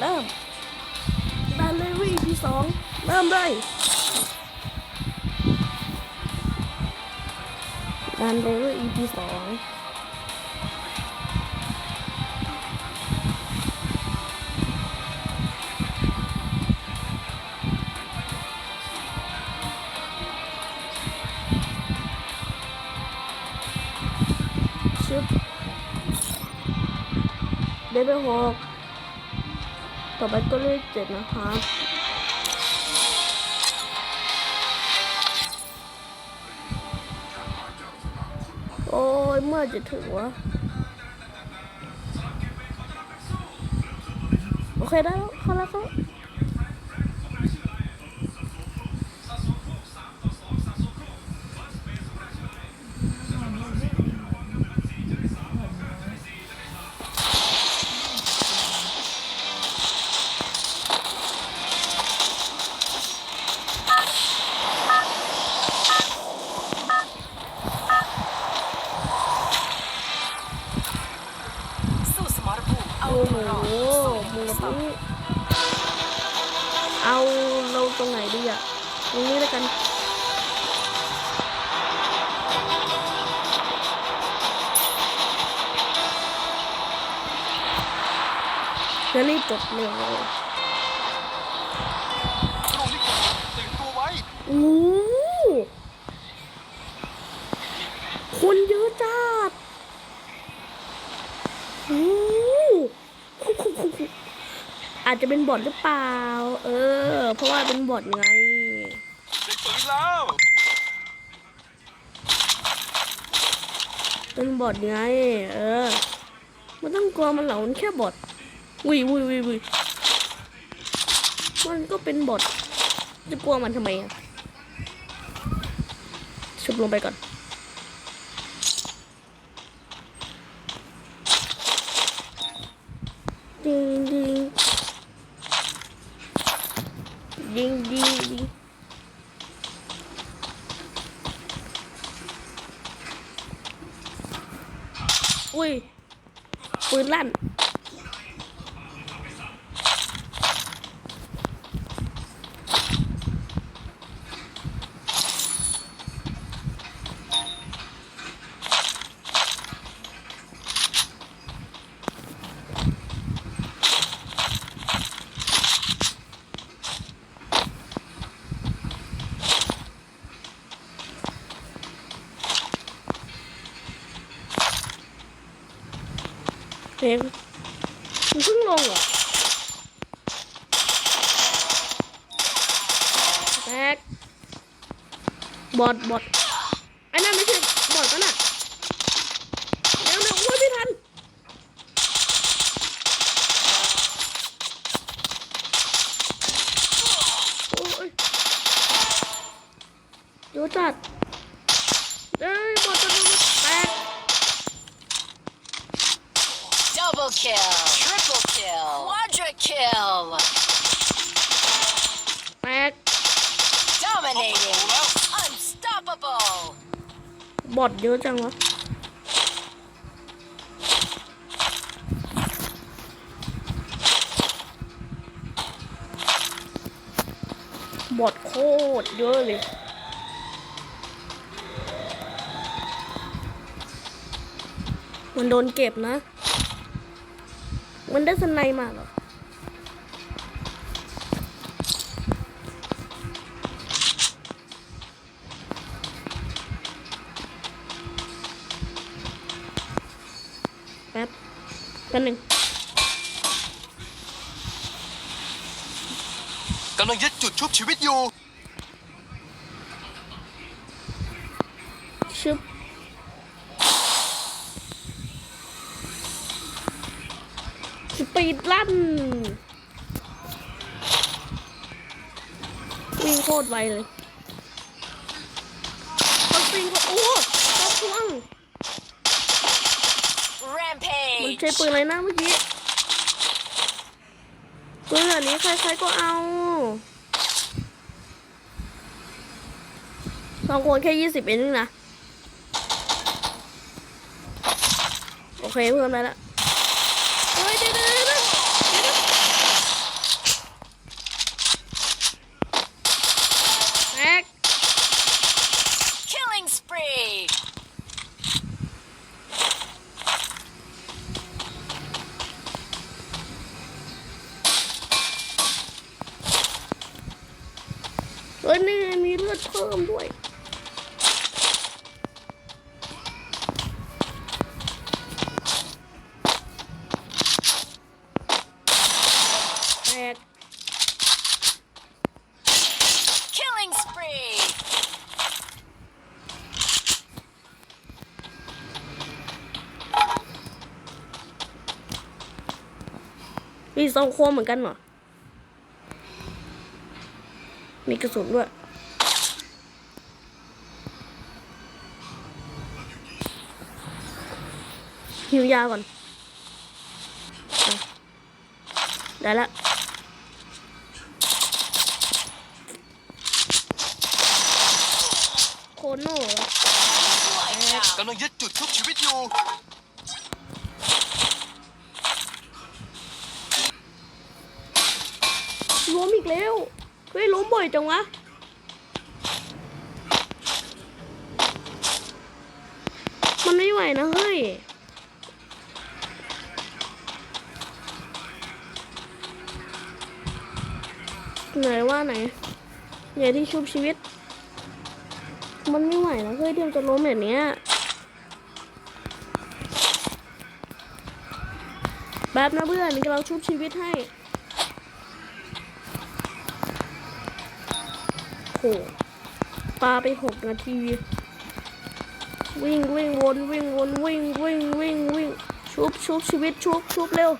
เริ่มดันเลวีพีสองเริ่มเลยดันเลวี EP สองชึบเดบิวหก ต่อไปก็เลขเจ็ดนะครับโอ้ยเมื่อจะถึงวะ โอเคได้แล้วเข้าแล้วเข้า เอาเราตรงไหนดีอะตรงนี้แล้วกัน จะรีบจบเร็วเลยโอ้โหคนเยอะจัดโอ้ อาจจะเป็นบอทหรือเปล่า เออ เพราะว่าเป็นบอทไงได้ปืนแล้วเป็นบอทไง เออไม่ต้องกลัวมันหรอกมันแค่บอทวิวิววิววิมันก็เป็นบอทจะกลัวมันทำไมอะชุบลงไปก่อน ดิงดิง ดิงดิงดิงอุ้ยปืนลั่น เพลงมันเพิ่งลงเหรอแบ็กบอดบอดไอ้นั่นไม่ใช่บอดกันน่ะเร็วเร็วโอ้ยไม่ทันโอ้ยดูจัดเอ้ยบอดจะโดนแตก Double kill, triple kill, quadra kill, แตก dominating, unstoppable. บอดเยอะจังวะ บอดโคตรเยอะเลย มันโดนเก็บนะ มันได้สไนมาเหรอแป๊บแป๊บหนึ่งกำลังยึดจุดชุบชีวิตอยู่ ปีดลั่น วิ่งโคตรไวเลยเขาปิงเขาโอ้เขาพวงมัน Rampage. ใช้ปืนอะไรนะเมื่อกี้ปืนแบบนี้ใครๆก็เอาสองคนแค่ยี่สิบเองนะ โอเคเพิ่มได้แล้วเฮ้ยเดี๋ยวเดี๋ยวเดี๋ยวเดี๋ยว เอ้ยนี่ไงมีเลือดเพิ่มด้วยแตก Killing spree. มีสองโคมเหมือนกันเหรอ มีกระสุนด้วย หิวยาก่อนอะได้ละโคโน่เหรอ Wiped out. กำลังยึดจุดชุบชีวิตอยู่ล้มอีกแล้ว เฮ้ยล้มบ่อยจังวะมันไม่ไหวนะเฮ้ยไหนว่าไหนไหนที่ชุบชีวิต มันไม่ไหวนะเฮ้ยเดี๋ยวจะล้มแบบเนี้ยแบบนะเพื่อนกำลังชุบชีวิตให้ โหปาไปหกนาที วิ่งวิ่งวนวิ่งวนวิ่งวิ่งวิ่งวิ่งชุบชุบชีวิตชุบชุบเร็ว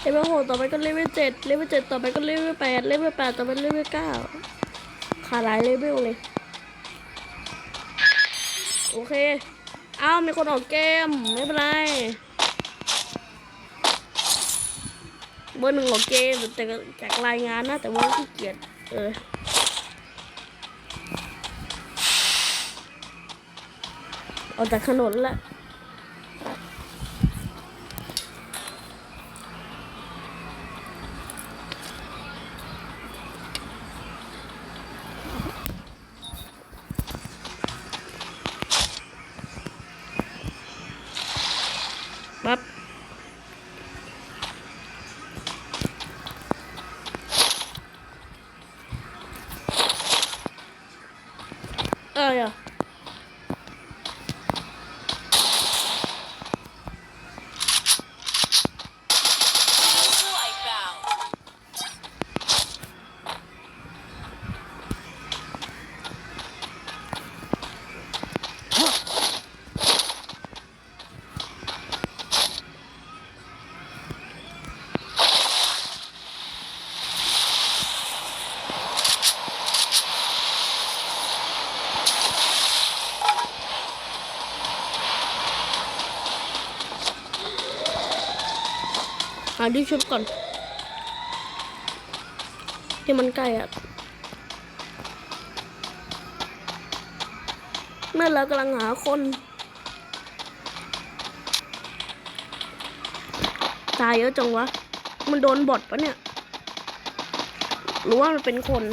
เลเวลหกต่อไปก็เลเวลเจ็ดเลเวลเจ็ดต่อไปก็เลเวลแปดเลเวลแปดต่อไปเลเวลเก้าขาดหลายเลเวลเลย โอเค เอ้ามีคนออกเกม ไม่เป็นไร เบอร์หนึ่งของเกมแต่จากรายงานนะ แต่ว่าขี้เกียจเออออกจากถนนละ เหาที่ชุบก่อนที่มันใกล้อะเมื่อเรากำลังหาคนตายเยอะจังวะ มันโดนบอดปะเนี่ย หรือว่ามันเป็นคน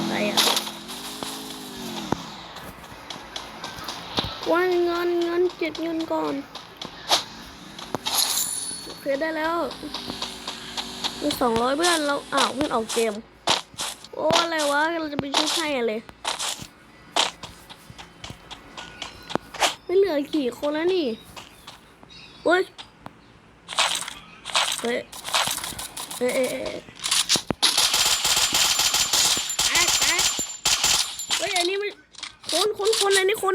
อะไรอะว่าเงินเงินเก็บเงินก่อได้แล้วมีสองร้อยเพื่อนเราอ้าวเพื่อนออกเกม โอ้อะไรวะเราจะไปช่วยให้อะไรไม่เหลือกี่คนแล้วนี่เฮ้ยเฮ้ยเอ้ยเอ้ยเอ้ยแอ๊กแอ๊กเฮ้ยอันนี้มันคนคนคนอันนี้คน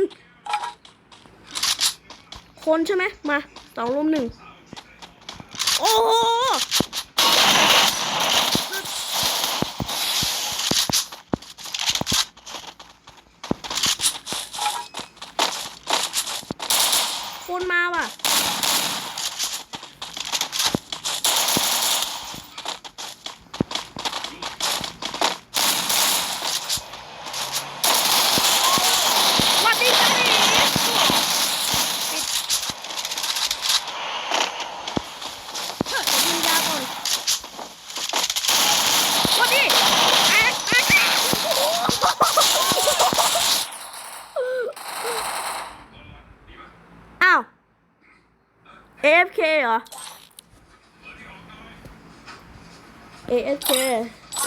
คนใช่ไหมมาสองรุมหนึ่งโอ้โหคนมาว่ะ สวัสดีค่ะปิดเฮ้ยยิงยาก่อน เหรอ AFK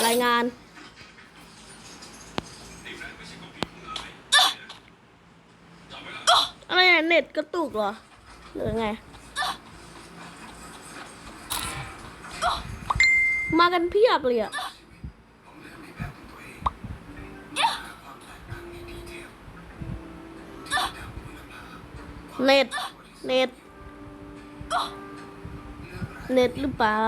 รายงาน อะไรเน็ตกระตุกเหรอ หรือไง มากันเพียบเลยอะเน็ต เน็ต เน็ตหรือเปล่า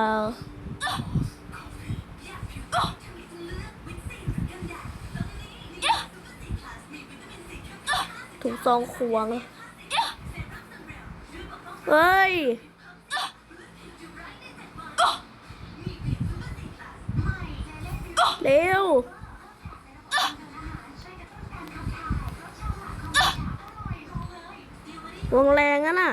ถูกซองควงเฮ้ยเร็ววงแรงอะน่ะ